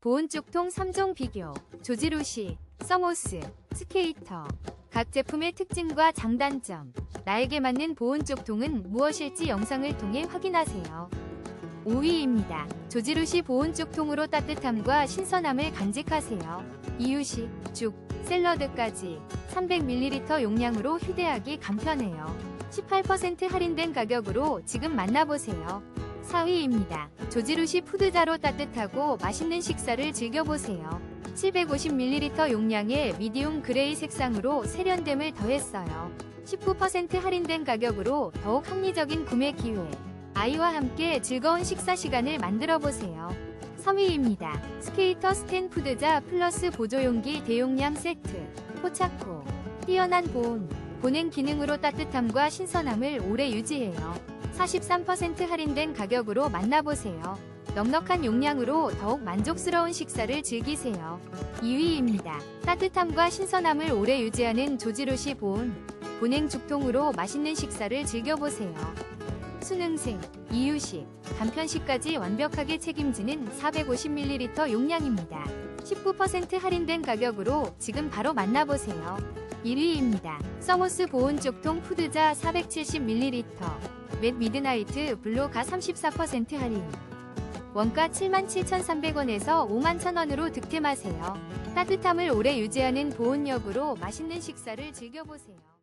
보온 쪽통 3종 비교, 조지루시, 서모스, 스케이터. 각 제품의 특징과 장단점, 나에게 맞는 보온 쪽통은 무엇일지 영상을 통해 확인하세요. 5위입니다. 조지루시 보온 쪽통으로 따뜻함과 신선함을 간직하세요. 이유식, 죽, 샐러드까지 300ml 용량으로 휴대하기 간편해요. 18% 할인된 가격으로 지금 만나보세요. 4위입니다. 조지루시 푸드자로 따뜻하고 맛있는 식사를 즐겨보세요. 750ml 용량의 미디움 그레이 색상으로 세련됨을 더했어요. 19% 할인된 가격으로 더욱 합리적인 구매 기회. 아이와 함께 즐거운 식사 시간을 만들어 보세요. 3위입니다. 스케이터 스탠 푸드자 플러스 보조용기 대용량 세트. 포차코. 뛰어난 보온. 보냉 기능으로 따뜻함과 신선함을 오래 유지해요. 43% 할인된 가격으로 만나보세요. 넉넉한 용량으로 더욱 만족스러운 식사를 즐기세요. 2위입니다. 따뜻함과 신선함을 오래 유지하는 조지로시 보온. 보냉 죽통으로 맛있는 식사를 즐겨보세요. 수능생, 이유식, 간편식까지 완벽하게 책임지는 450ml 용량입니다. 19% 할인된 가격으로 지금 바로 만나보세요. 1위입니다. 서모스 보온 쪽통 푸드자 470ml. 맷 미드나이트 블로가 34% 할인. 원가 77,300원에서 51,000원으로 득템하세요. 따뜻함을 오래 유지하는 보온력으로 맛있는 식사를 즐겨보세요.